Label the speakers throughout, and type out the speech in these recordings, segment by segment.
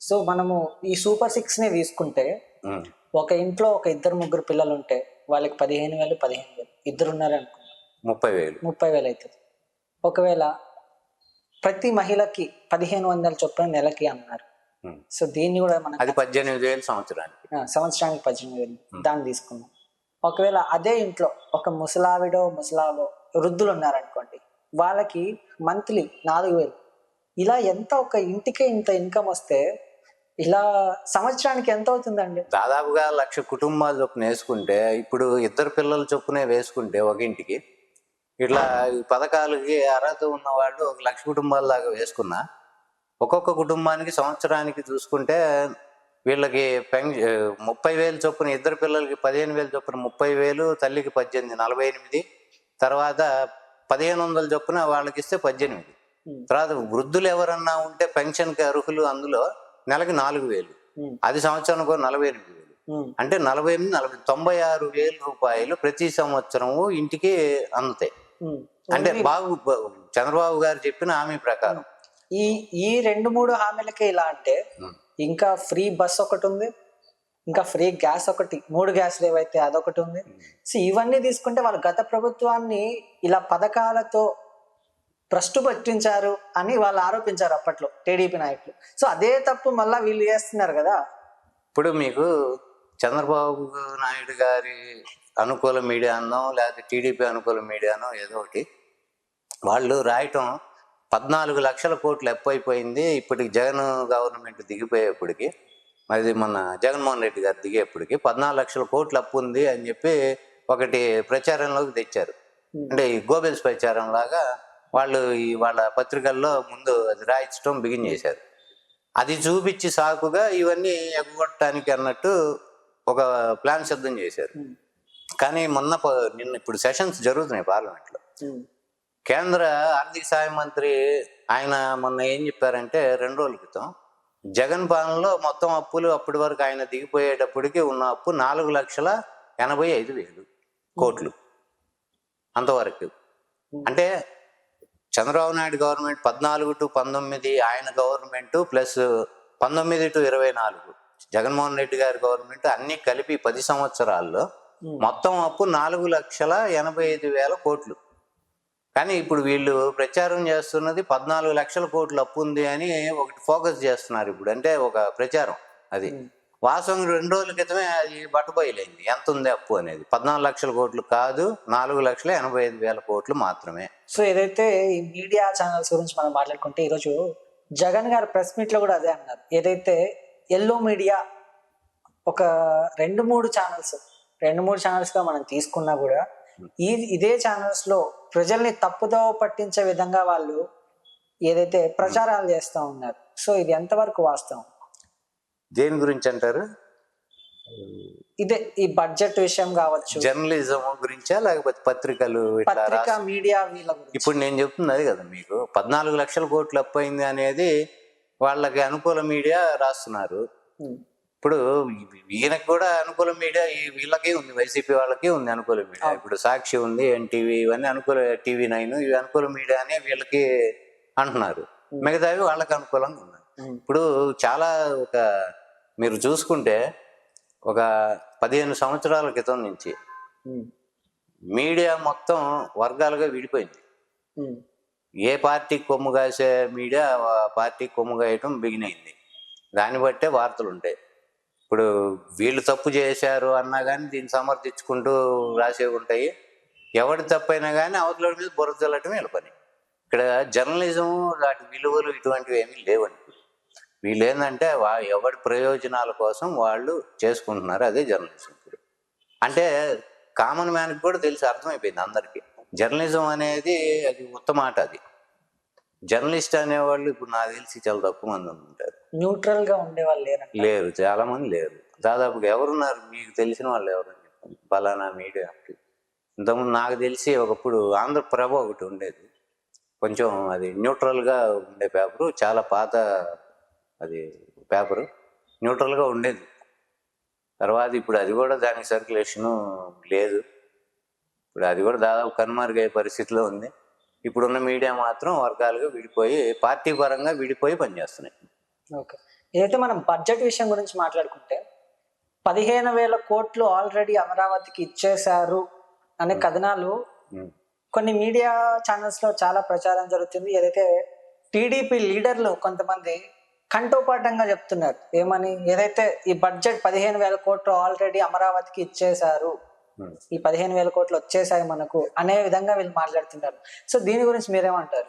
Speaker 1: So మనము ఈ super సిక్స్ని తీసుకుంటే ఒక ఇంట్లో ఒక ఇద్దరు ముగ్గురు పిల్లలు ఉంటే వాళ్ళకి పదిహేను వేలు పదిహేను వేలు. ఇద్దరు ఉన్నారు అనుకో
Speaker 2: ముప్పై వేలు.
Speaker 1: ముప్పై వేలు అవుతుంది ఒకవేళ ప్రతి మహిళకి పదిహేను వందల చొప్పున నెలకి అన్నారు. సో దీన్ని కూడా మనం
Speaker 2: అది పద్దెనిమిది వేలు సంవత్సరానికి.
Speaker 1: సంవత్సరానికి పద్దెనిమిది వేలు. దాన్ని తీసుకున్నాం ఒకవేళ అదే ఇంట్లో ఒక ముసలావిడో ముసలావో వృద్ధులు ఉన్నారనుకోండి వాళ్ళకి మంత్లీ నాలుగు వేలు. ఇలా ఎంత ఒక ఇంటికే ఇంత ఇన్కమ్ వస్తే ఇలా సంవత్సరానికి ఎంత అవుతుందండి?
Speaker 2: దాదాపుగా లక్ష కుటుంబాలు చొప్పున వేసుకుంటే ఇప్పుడు ఇద్దరు పిల్లల చొప్పునే వేసుకుంటే ఒక ఇంటికి ఇట్లా ఈ పథకాలకి అర్హత ఉన్న వాళ్ళు ఒక లక్ష కుటుంబాల దాకా వేసుకున్నా ఒక్కొక్క కుటుంబానికి సంవత్సరానికి చూసుకుంటే వీళ్ళకి పెన్ ముప్పై వేలు చొప్పున ఇద్దరు పిల్లలకి పదిహేను వేలు చొప్పున ముప్పై వేలు తల్లికి పద్దెనిమిది నలభై ఎనిమిది తర్వాత పదిహేను వందల చొప్పున వాళ్ళకి ఇస్తే పద్దెనిమిది తర్వాత వృద్ధులు ఎవరన్నా ఉంటే పెన్షన్కి అర్హులు అందులో నెలకి నాలుగు వేలు. అది సంవత్సరానికి నలభై ఎనిమిది వేలు. అంటే నలభై ఎనిమిది నలభై తొంభై ఆరు వేల రూపాయలు ప్రతి సంవత్సరము ఇంటికి అందుతాయి. అంటే బాబు చంద్రబాబు గారు చెప్పిన హామీ ప్రకారం.
Speaker 1: ఈ ఈ రెండు మూడు హామీలకే ఇలా అంటే. ఇంకా ఫ్రీ బస్ ఒకటి ఉంది ఇంకా ఫ్రీ గ్యాస్ ఒకటి మూడు గ్యాస్లు ఏవైతే అదొకటి ఉంది. సో ఇవన్నీ తీసుకుంటే వాళ్ళు గత ప్రభుత్వాన్ని ఇలా పథకాలతో భ్రష్టు పట్టించారు అని వాళ్ళు ఆరోపించారు అప్పట్లో టీడీపీ నాయకులు. సో అదే తప్పు మళ్ళా వీళ్ళు చేస్తున్నారు కదా.
Speaker 2: ఇప్పుడు మీకు చంద్రబాబు నాయుడు గారి అనుకూల మీడియానో లేకపోతే టీడీపీ అనుకూల మీడియానో ఏదో ఒకటి. వాళ్ళు రాయటం పద్నాలుగు లక్షల కోట్లు ఎక్కువైపోయింది ఇప్పటికి జగన్ గవర్నమెంట్ దిగిపోయేప్పటికి అది మన జగన్మోహన్ రెడ్డి గారు దిగేప్పటికి పద్నాలుగు లక్షల కోట్లు అప్పు ఉంది అని చెప్పి ఒకటి ప్రచారంలోకి తెచ్చారు. అంటే ఈ గోబెల్స్ ప్రచారం లాగా వాళ్ళు ఈ వాళ్ళ పత్రికల్లో ముందు అది రాయించడం బిగిన్ చేశారు. అది చూపించి సాకుగా ఇవన్నీ ఎగ్గొట్టడానికి అన్నట్టు ఒక ప్లాన్ సిద్ధం చేశారు. కానీ మొన్న నిన్న ఇప్పుడు సెషన్స్ జరుగుతున్నాయి పార్లమెంట్లో. కేంద్ర ఆర్థిక సహాయ మంత్రి ఆయన మొన్న ఏం చెప్పారంటే రెండు రోజుల క్రితం జగన్ పాలనలో మొత్తం అప్పులు అప్పటి వరకు ఆయన దిగిపోయేటప్పటికి ఉన్న అప్పు నాలుగు లక్షల ఎనభై ఐదు వేలు కోట్లు. అంతవరకు. అంటే చంద్రబాబు నాయుడు గవర్నమెంట్ పద్నాలుగు టు పంతొమ్మిది ఆయన గవర్నమెంట్ ప్లస్ పంతొమ్మిది టు ఇరవై నాలుగు. జగన్మోహన్ రెడ్డి గారి గవర్నమెంట్ అన్ని కలిపి పది సంవత్సరాల్లో మొత్తం అప్పు నాలుగు లక్షల ఎనభై ఐదు వేల కోట్లు. కానీ ఇప్పుడు వీళ్ళు ప్రచారం చేస్తున్నది పద్నాలుగు లక్షల కోట్లు అప్పు ఉంది అని ఒకటి ఫోకస్ చేస్తున్నారు ఇప్పుడు. అంటే ఒక ప్రచారం అది. వాస్తవం రెండు రోజుల క్రితమే అది బట్టబయలైంది ఎంత ఉంది అప్పు అనేది? పద్నాలుగు లక్షల కోట్లు కాదు నాలుగు లక్షల ఎనభై ఐదు వేల కోట్లు మాత్రమే.
Speaker 1: సో ఏదైతే ఈ మీడియా ఛానల్స్ గురించి మనం మాట్లాడుకుంటే ఈరోజు జగన్ గారు ప్రెస్ మీట్లో కూడా అదే అన్నారు. ఏదైతే ఎల్లో మీడియా ఒక రెండు మూడు ఛానల్స్ రెండు మూడు ఛానల్స్గా మనం తీసుకున్నా కూడా ఈ ఇదే ఛానల్స్లో ప్రజల్ని తప్పుదో పట్టించే విధంగా వాళ్ళు ఏదైతే ప్రచారాలు చేస్తూ ఉన్నారు. సో ఇది ఎంతవరకు వాస్తవం?
Speaker 2: దేని గురించి అంటారు?
Speaker 1: ఇదే ఈ బడ్జెట్ విషయం కావచ్చు.
Speaker 2: జర్నలిజం గురించా లేకపోతే పత్రికలు
Speaker 1: పత్రిక మీడియా వీళ్ళ
Speaker 2: ఇప్పుడు నేను చెప్తుంది అది కదా మీకు. పద్నాలుగు లక్షల కోట్లు అప్పయింది అనేది వాళ్ళకి అనుకూల మీడియా రాస్తున్నారు. ఇప్పుడు ఈయనకు కూడా అనుకూల మీడియా వీళ్ళకి ఉంది వైసీపీ వాళ్ళకి ఉంది అనుకూల మీడియా. ఇప్పుడు సాక్షి ఉంది ఎన్టీవీ ఇవన్నీ అనుకూల టీవీ నైన్ ఇవి అనుకూల మీడియా అని వీళ్ళకి అంటున్నారు. మిగతావి వాళ్ళకి అనుకూలంగా ఉన్నాయి. ఇప్పుడు చాలా ఒక మీరు చూసుకుంటే ఒక పదిహేను సంవత్సరాల క్రితం నుంచి మీడియా మొత్తం వర్గాలుగా విడిపోయింది. ఏ పార్టీ కొమ్ము కాసే మీడియా పార్టీ కొమ్ము కాయటం బిగిన్ అయింది. దాన్ని బట్టే వార్తలు ఉంటాయి. ఇప్పుడు వీళ్ళు తప్పు చేశారు అన్నా కానీ దీన్ని సమర్థించుకుంటూ రాసేవి ఉంటాయి. ఎవరి తప్పైనా కానీ అవతల మీద బురద చల్లటం వీళ్ళ పని. ఇక్కడ జర్నలిజం వాటి విలువలు ఇటువంటివి ఏమీ లేవండి. వీళ్ళు ఏంటంటే వా ఎవరి ప్రయోజనాల కోసం వాళ్ళు చేసుకుంటున్నారు అదే జర్నలిజం అంటే కామన్ మ్యాన్కి కూడా తెలిసి అర్థమైపోయింది అందరికీ. జర్నలిజం అనేది అది ఉత్తమ ఆట అది. జర్నలిస్ట్ అనేవాళ్ళు ఇప్పుడు నాకు తెలిసి చాలా తక్కువ మంది ఉంటారు.
Speaker 1: న్యూట్రల్గా ఉండే వాళ్ళు లేరంట
Speaker 2: లేరు చాలా మంది లేరు. దాదాపుగా ఎవరున్నారు? మీకు తెలిసిన వాళ్ళు ఎవరు? ఫలానా మీడియా ఇంతకుముందు నాకు తెలిసి ఒకప్పుడు ఆంధ్రప్రభ ఒకటి ఉండేది. కొంచెం అది న్యూట్రల్గా ఉండే పేపరు చాలా పాత అది పేపరు. న్యూట్రల్గా ఉండేది. తర్వాత ఇప్పుడు అది కూడా దానికి సర్క్యులేషను లేదు. ఇప్పుడు అది కూడా దాదాపు కనుమరుగయ్యే పరిస్థితిలో ఉంది. ఇప్పుడున్న మీడియా మాత్రం వర్గాలుగా విడిపోయి పార్టీ పరంగా విడిపోయి పనిచేస్తున్నాయి.
Speaker 1: ఓకే. ఏదైతే మనం బడ్జెట్ విషయం గురించి మాట్లాడుకుంటే పదిహేను వేల కోట్లు ఆల్రెడీ అమరావతికి ఇచ్చేశారు అనే కథనాలు. కొన్ని మీడియా ఛానల్స్లో చాలా ప్రచారం జరుగుతుంది. ఏదైతే టీడీపీ లీడర్లు కొంతమంది కంఠోపాఠంగా చెప్తున్నారు. ఏమని? ఏదైతే ఈ బడ్జెట్ పదిహేను వేల కోట్లు ఆల్రెడీ అమరావతికి ఇచ్చేశారు
Speaker 2: ఉమ్.
Speaker 1: ఈ పదిహేను వేల కోట్లు వచ్చేసాయి మనకు అనే విధంగా వీళ్ళు మాట్లాడుతున్నారు. సో దీని గురించి మీరేమంటారు?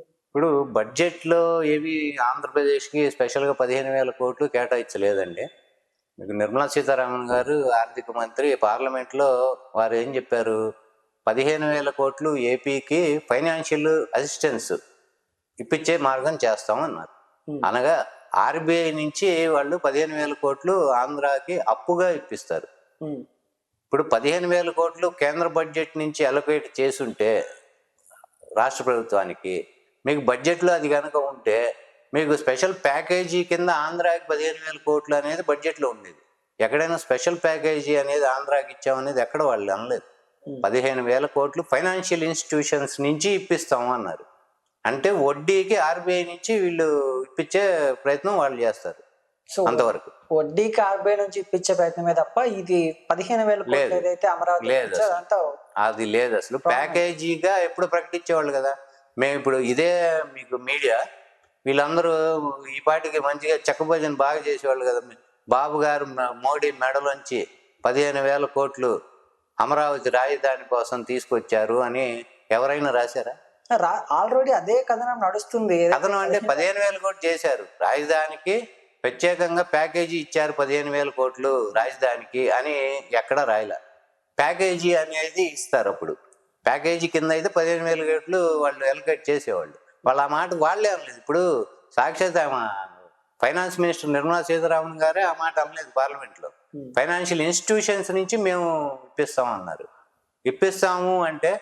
Speaker 2: ఇప్పుడు బడ్జెట్లో ఏవి ఆంధ్రప్రదేశ్కి స్పెషల్గా పదిహేను వేల కోట్లు కేటాయించలేదండి. మీకు నిర్మలా సీతారామన్ గారు ఆర్థిక మంత్రి పార్లమెంట్లో వారు ఏం చెప్పారు? పదిహేను వేల కోట్లు ఏపీకి ఫైనాన్షియల్ అసిస్టెన్స్ ఇప్పించే మార్గం చేస్తామన్నారు.
Speaker 1: Hmm.
Speaker 2: అనగా ఆర్బీఐ నుంచి వాళ్ళు పదిహేను వేల కోట్లు ఆంధ్రాకి అప్పుగా ఇప్పిస్తారు. ఇప్పుడు పదిహేను వేల కోట్లు కేంద్ర బడ్జెట్ నుంచి అలొకేట్ చేసుంటే రాష్ట్ర ప్రభుత్వానికి మీకు బడ్జెట్లో అది కనుక ఉంటే మీకు స్పెషల్ ప్యాకేజీ కింద ఆంధ్రాకి పదిహేను వేల కోట్లు అనేది బడ్జెట్లో ఉండేది. ఎక్కడైనా స్పెషల్ ప్యాకేజీ అనేది ఆంధ్రాకి ఇచ్చామనేది ఎక్కడ వాళ్ళు అనలేదు. పదిహేను వేల కోట్లు ఫైనాన్షియల్ ఇన్స్టిట్యూషన్స్ నుంచి ఇప్పిస్తాము అన్నారు. అంటే వడ్డీకి ఆర్బీఐ నుంచి వీళ్ళు ఇప్పించే ప్రయత్నం వాళ్ళు చేస్తారు
Speaker 1: సో
Speaker 2: అంతవరకు.
Speaker 1: వడ్డీకి ఆర్బీఐ నుంచి ఇప్పించే ప్రయత్నమే తప్ప ఇది పదిహేను వేల. ఏదైతే అమరావతి
Speaker 2: అది లేదు అసలు. ప్యాకేజీగా ఎప్పుడు ప్రకటించేవాళ్ళు కదా? మేము ఇప్పుడు ఇదే మీకు మీడియా. వీళ్ళందరూ ఈ పాటికి మంచిగా చెక్క భజన బాగా చేసేవాళ్ళు కదా బాబు గారు మోడీ మెడలోంచి పదిహేను వేల కోట్లు అమరావతి రాజధాని కోసం తీసుకొచ్చారు అని ఎవరైనా రాశారా?
Speaker 1: రా- ఆల్రెడీ అదే కథనం నడుస్తుంది.
Speaker 2: కథనం అంటే పదిహేను వేల కోట్లు చేశారు రాజధానికి. ప్రత్యేకంగా ప్యాకేజీ ఇచ్చారు పదిహేను వేల కోట్లు రాజధానికి అని ఎక్కడా రాయలే. ప్యాకేజీ అనేది ఇస్తారు అప్పుడు. ప్యాకేజీ కింద అయితే పదిహేను వేల కోట్లు వాళ్ళు ఎలకేట్ చేసేవాళ్ళు. వాళ్ళు ఆ మాట వాళ్ళే అనలేదు. ఇప్పుడు సాక్షాత్ ఆమె ఫైనాన్స్ మినిస్టర్ నిర్మలా సీతారామన్ గారే ఆ మాట అనలేదు పార్లమెంట్లో.
Speaker 1: ఉమ్,
Speaker 2: ఫైనాన్షియల్ ఇన్స్టిట్యూషన్స్ నుంచి మేము ఇప్పిస్తాం అన్నారు. ఇప్పిస్తాము అంటే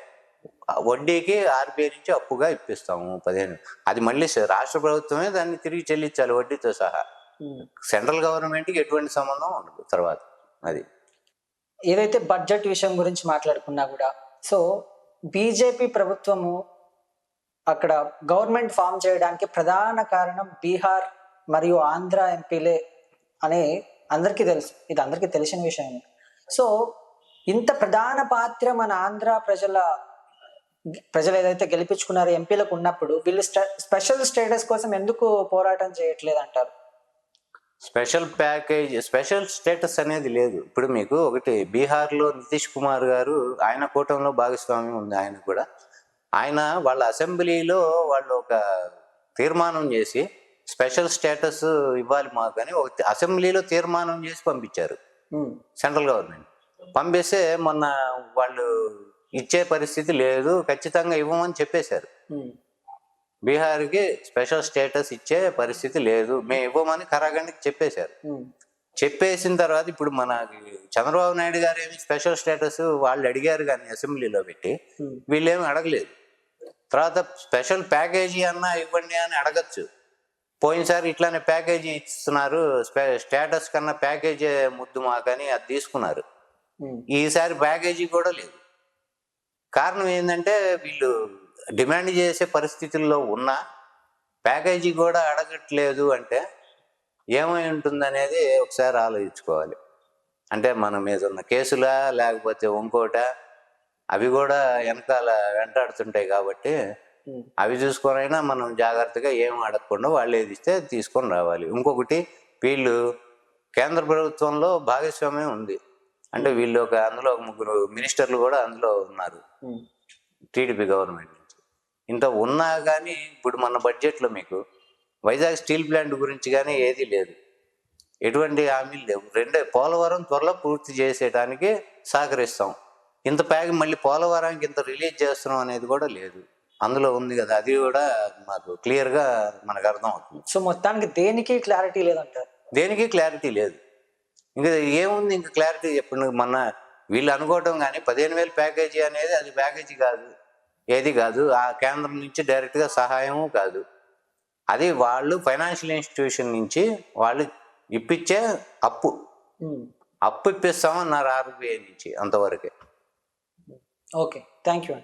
Speaker 2: వడ్డీకి ఆర్బీఐ నుంచి అప్పుగా ఇప్పిస్తాము పదిహేను. అది మళ్ళీ రాష్ట్ర ప్రభుత్వమే దాన్ని తిరిగి చెల్లించాలి వడ్డీతో సహా. సెంట్రల్ గవర్నమెంట్కి ఎటువంటి సంబంధం ఉండదు తర్వాత అది.
Speaker 1: ఏదైతే బడ్జెట్ విషయం గురించి మాట్లాడుకున్నా కూడా సో బీజేపీ ప్రభుత్వము అక్కడ గవర్నమెంట్ ఫామ్ చేయడానికి ప్రధాన కారణం బీహార్ మరియు ఆంధ్ర ఎంపీలే అని అందరికీ తెలుసు. ఇది అందరికీ తెలిసిన విషయం సో ఇంత ప్రధాన పాత్ర మన ఆంధ్ర ప్రజల ప్రజలు ఏదైతే గెలిపించుకున్నారో ఎంపీలకు ఉన్నప్పుడు వీళ్ళు స్పెషల్ స్టేటస్ కోసం ఎందుకు పోరాటం చేయట్లేదు అంటారు
Speaker 2: స్పెషల్ ప్యాకేజ్ స్పెషల్ స్టేటస్ అనేది లేదు. ఇప్పుడు మీకు ఒకటి బీహార్లో నితీష్ కుమార్ గారు ఆయన కూటమిలో భాగస్వామ్యం ఉంది ఆయన కూడా. ఆయన వాళ్ళ అసెంబ్లీలో వాళ్ళు ఒక తీర్మానం చేసి స్పెషల్ స్టేటస్ ఇవ్వాలి మాకు అని ఒక అసెంబ్లీలో తీర్మానం చేసి పంపించారు. Central government. పంపిస్తే మొన్న వాళ్ళు ఇచ్చే పరిస్థితి లేదు ఖచ్చితంగా ఇవ్వమని చెప్పేశారు. బీహార్కి స్పెషల్ స్టేటస్ ఇచ్చే పరిస్థితి లేదు మేము ఇవ్వమని కరాఖండ్కి చెప్పేశారు. చెప్పేసిన తర్వాత ఇప్పుడు మన చంద్రబాబు నాయుడు గారు ఏమి స్పెషల్ స్టేటస్ వాళ్ళు అడిగారు కానీ అసెంబ్లీలో పెట్టి వీళ్ళేమి అడగలేదు. తర్వాత స్పెషల్ ప్యాకేజీ అన్నా ఇవ్వండి అని అడగచ్చు. పోయినసారి ఇట్లానే ప్యాకేజీ ఇస్తున్నారు స్టేటస్ కన్నా ప్యాకేజీ ముద్దు మాకని అది తీసుకున్నారు. ఈసారి ప్యాకేజీ కూడా లేదు. కారణం ఏంటంటే వీళ్ళు డిమాండ్ చేసే పరిస్థితుల్లో ఉన్నా ప్యాకేజీ కూడా అడగట్లేదు అంటే ఏమై ఉంటుందనేది ఒకసారి ఆలోచించుకోవాలి. అంటే మన మీద ఉన్న కేసులా లేకపోతే ఇంకోట? అవి కూడా వెనకాల వెంటాడుతుంటాయి కాబట్టి అవి చూసుకొనైనా మనం జాగ్రత్తగా ఏం అడగకుండా వాళ్ళు ఏది ఇస్తే తీసుకొని రావాలి. ఇంకొకటి వీళ్ళు కేంద్ర ప్రభుత్వంలో భాగస్వామ్యం ఉంది. అంటే వీళ్ళు ఒక అందులో ఒక ముగ్గురు మినిస్టర్లు కూడా అందులో ఉన్నారు. టీడీపీ గవర్నమెంట్ నుంచి. ఇంత ఉన్నా కానీ ఇప్పుడు మన బడ్జెట్లో మీకు వైజాగ్ స్టీల్ ప్లాంట్ గురించి కానీ ఏదీ లేదు. ఎటువంటి హామీలు లేవు. రెండే పోలవరం త్వరలో పూర్తి చేసేయడానికి సహకరిస్తాం. ఇంత ప్యాక్ మళ్ళీ పోలవరానికి ఇంత రిలీజ్ చేస్తున్నాం అనేది కూడా లేదు. అందులో ఉంది కదా అది కూడా మాకు క్లియర్గా మనకు అర్థం అవుతుంది.
Speaker 1: సో మొత్తానికి దేనికి క్లారిటీ లేదంటారు?
Speaker 2: దేనికి క్లారిటీ లేదు. ఇంకా ఏముంది? ఇంకా క్లారిటీ చెప్పండి మొన్న వీళ్ళు అనుకోవటం కానీ పదిహేను వేలు ప్యాకేజీ అనేది అది ప్యాకేజీ కాదు. ఏది కాదు. ఆ కేంద్రం నుంచి డైరెక్ట్గా సహాయము కాదు. అది వాళ్ళు ఫైనాన్షియల్ ఇన్స్టిట్యూషన్ నుంచి వాళ్ళు ఇప్పించే అప్పు. అప్పు ఇప్పిస్తామన్నారు ఆర్బీఐ నుంచి అంతవరకే.
Speaker 1: ఓకే. థ్యాంక్ యూ అండి.